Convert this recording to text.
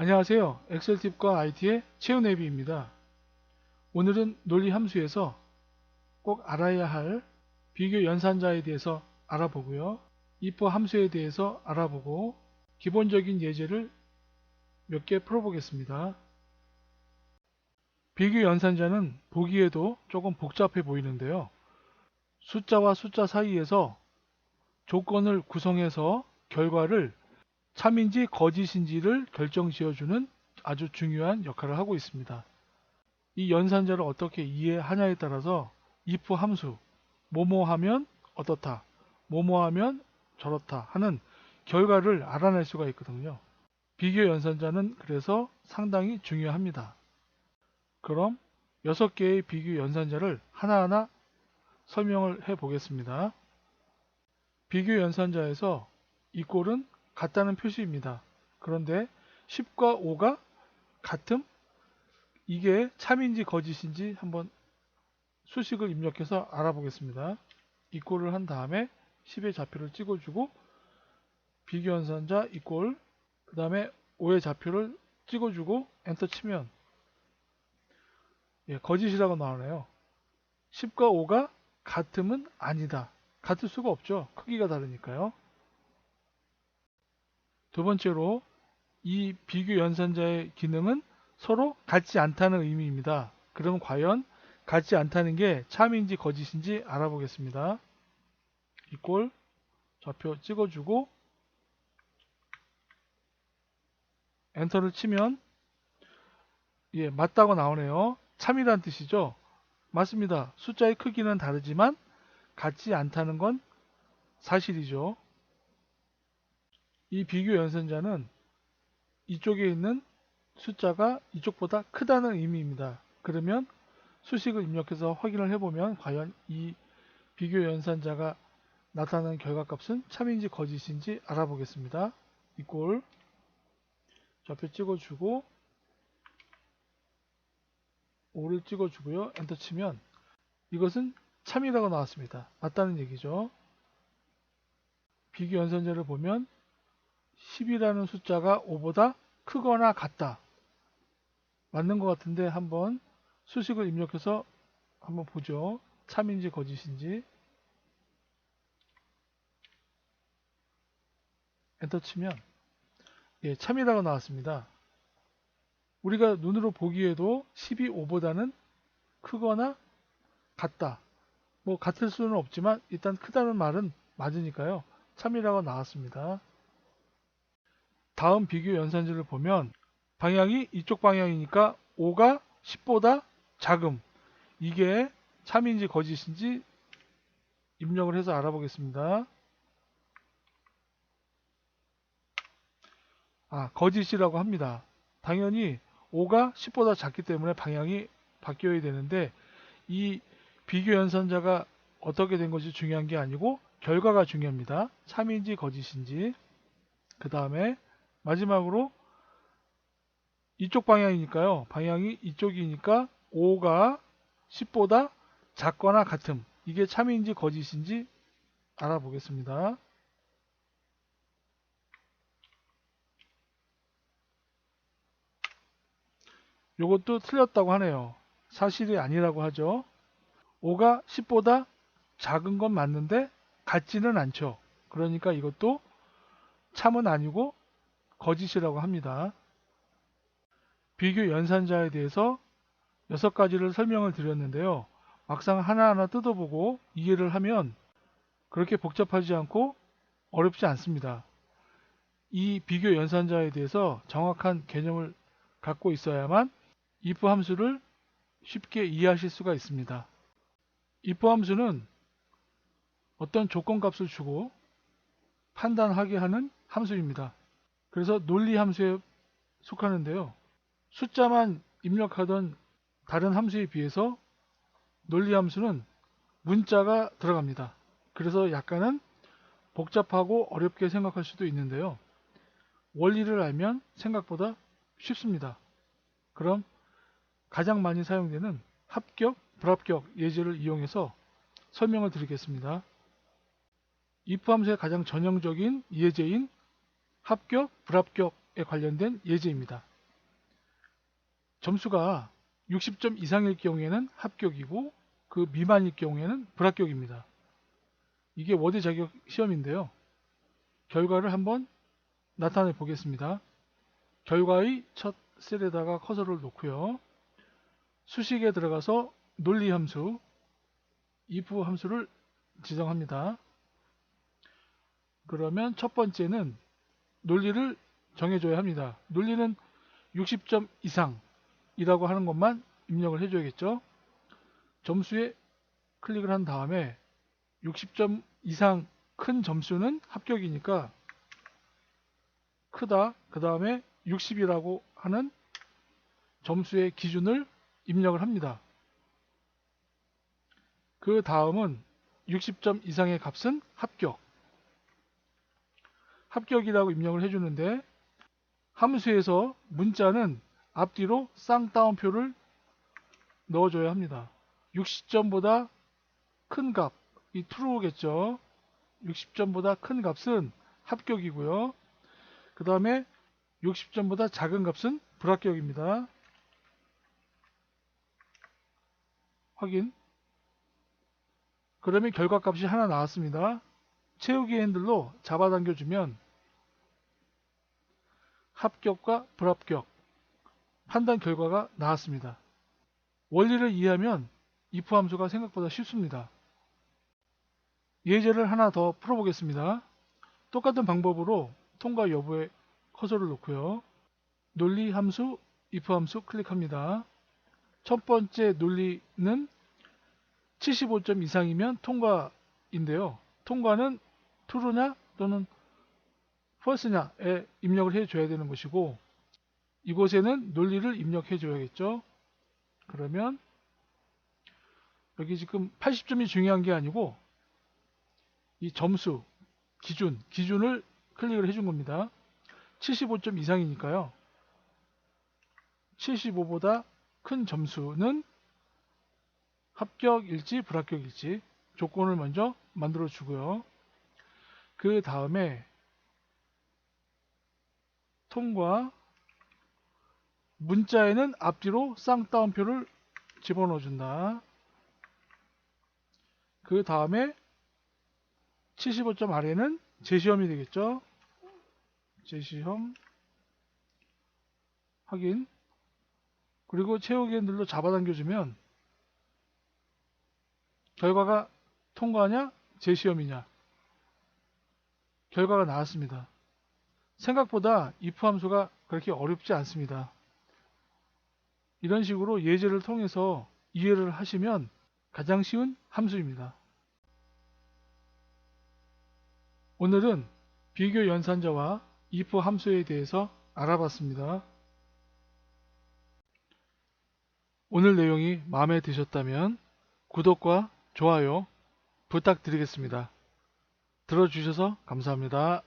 안녕하세요. 엑셀팁과 IT의 최은혜비입니다. 오늘은 논리 함수에서 꼭 알아야 할 비교 연산자에 대해서 알아보고요. if 함수에 대해서 알아보고 기본적인 예제를 몇 개 풀어보겠습니다. 비교 연산자는 보기에도 조금 복잡해 보이는데요. 숫자와 숫자 사이에서 조건을 구성해서 결과를 참인지 거짓인지를 결정 지어주는 아주 중요한 역할을 하고 있습니다. 이 연산자를 어떻게 이해하냐에 따라서 if 함수 뭐뭐 하면 어떻다 뭐뭐 하면 저렇다 하는 결과를 알아낼 수가 있거든요. 비교 연산자는 그래서 상당히 중요합니다. 그럼 6개의 비교 연산자를 하나하나 설명을 해 보겠습니다. 비교 연산자에서 이 꼴은 같다는 표시입니다. 그런데 10과 5가 같음? 이게 참인지 거짓인지 한번 수식을 입력해서 알아보겠습니다. 이꼴을 한 다음에 10의 좌표를 찍어주고 비교 연산자 이꼴 그 다음에 5의 좌표를 찍어주고 엔터 치면 예, 거짓이라고 나오네요. 10과 5가 같음은 아니다. 같을 수가 없죠. 크기가 다르니까요. 두 번째로 이 비교 연산자의 기능은 서로 같지 않다는 의미입니다. 그럼 과연 같지 않다는 게 참인지 거짓인지 알아보겠습니다. 이꼴 좌표 찍어주고 엔터를 치면 예 맞다고 나오네요. 참이란 뜻이죠. 맞습니다. 숫자의 크기는 다르지만 같지 않다는 건 사실이죠. 이 비교 연산자는 이쪽에 있는 숫자가 이쪽보다 크다는 의미입니다. 그러면 수식을 입력해서 확인을 해보면 과연 이 비교 연산자가 나타나는 결과값은 참인지 거짓인지 알아보겠습니다. 이꼴 좌표 찍어주고 5를 찍어주고요. 엔터 치면 이것은 참이라고 나왔습니다. 맞다는 얘기죠. 비교 연산자를 보면 10이라는 숫자가 5보다 크거나 같다. 맞는 것 같은데 한번 수식을 입력해서 한번 보죠. 참인지 거짓인지. 엔터 치면 예, 참이라고 나왔습니다. 우리가 눈으로 보기에도 10이 5보다는 크거나 같다. 뭐 같을 수는 없지만 일단 크다는 말은 맞으니까요. 참이라고 나왔습니다. 다음 비교 연산지를 보면 방향이 이쪽 방향이니까 5가 10보다 작음. 이게 참인지 거짓인지 입력을 해서 알아보겠습니다. 아, 거짓이라고 합니다. 당연히 5가 10보다 작기 때문에 방향이 바뀌어야 되는데 이 비교 연산자가 어떻게 된 것이 중요한 게 아니고 결과가 중요합니다. 참인지 거짓인지. 그 다음에 마지막으로 이쪽 방향이니까요. 방향이 이쪽이니까 5가 10보다 작거나 같음. 이게 참인지 거짓인지 알아보겠습니다. 요것도 틀렸다고 하네요. 사실이 아니라고 하죠. 5가 10보다 작은 건 맞는데 같지는 않죠. 그러니까 이것도 참은 아니고 거짓이라고 합니다. 비교 연산자에 대해서 여섯 가지를 설명을 드렸는데요. 막상 하나하나 뜯어보고 이해를 하면 그렇게 복잡하지 않고 어렵지 않습니다. 이 비교 연산자에 대해서 정확한 개념을 갖고 있어야만 if 함수를 쉽게 이해하실 수가 있습니다. if 함수는 어떤 조건값을 주고 판단하게 하는 함수입니다. 그래서 논리 함수에 속하는데요. 숫자만 입력하던 다른 함수에 비해서 논리 함수는 문자가 들어갑니다. 그래서 약간은 복잡하고 어렵게 생각할 수도 있는데요. 원리를 알면 생각보다 쉽습니다. 그럼 가장 많이 사용되는 합격, 불합격 예제를 이용해서 설명을 드리겠습니다. if 함수의 가장 전형적인 예제인 합격, 불합격에 관련된 예제입니다. 점수가 60점 이상일 경우에는 합격이고 그 미만일 경우에는 불합격입니다. 이게 워드 자격 시험인데요. 결과를 한번 나타내 보겠습니다. 결과의 첫 셀에다가 커서를 놓고요. 수식에 들어가서 논리 함수, if 함수를 지정합니다. 그러면 첫 번째는 논리를 정해줘야 합니다. 논리는 60점 이상이라고 하는 것만 입력을 해줘야겠죠. 점수에 클릭을 한 다음에 60점 이상 큰 점수는 합격이니까 크다 그 다음에 60이라고 하는 점수의 기준을 입력을 합니다. 그 다음은 60점 이상의 값은 합격 합격이라고 입력을 해주는데 함수에서 문자는 앞뒤로 쌍따옴표를 넣어줘야 합니다. 60점보다 큰 값, 이 true겠죠. 60점보다 큰 값은 합격이고요. 그 다음에 60점보다 작은 값은 불합격입니다. 확인. 그러면 결과값이 하나 나왔습니다. 채우기 핸들로 잡아당겨주면 합격과 불합격 판단 결과가 나왔습니다. 원리를 이해하면 if 함수가 생각보다 쉽습니다. 예제를 하나 더 풀어보겠습니다. 똑같은 방법으로 통과 여부에 커서를 놓고요. 논리 함수, if 함수 클릭합니다. 첫 번째 논리는 75점 이상이면 통과인데요. 통과는 true냐 또는 false냐에 입력을 해줘야 되는 것이고 이곳에는 논리를 입력해 줘야겠죠. 그러면 여기 지금 80점이 중요한 게 아니고 이 점수, 기준, 기준을 클릭을 해준 겁니다. 75점 이상이니까요. 75보다 큰 점수는 합격일지 불합격일지 조건을 먼저 만들어 주고요. 그 다음에 통과 문자에는 앞뒤로 쌍따옴표를 집어넣어 준다. 그 다음에 75점 아래는 재시험이 되겠죠. 재시험 확인 그리고 채우기 핸들로 잡아당겨주면 결과가 통과하냐 재시험이냐 결과가 나왔습니다. 생각보다 if 함수가 그렇게 어렵지 않습니다. 이런 식으로 예제를 통해서 이해를 하시면 가장 쉬운 함수입니다. 오늘은 비교 연산자와 if 함수에 대해서 알아봤습니다. 오늘 내용이 마음에 드셨다면 구독과 좋아요 부탁드리겠습니다. 들어주셔서 감사합니다.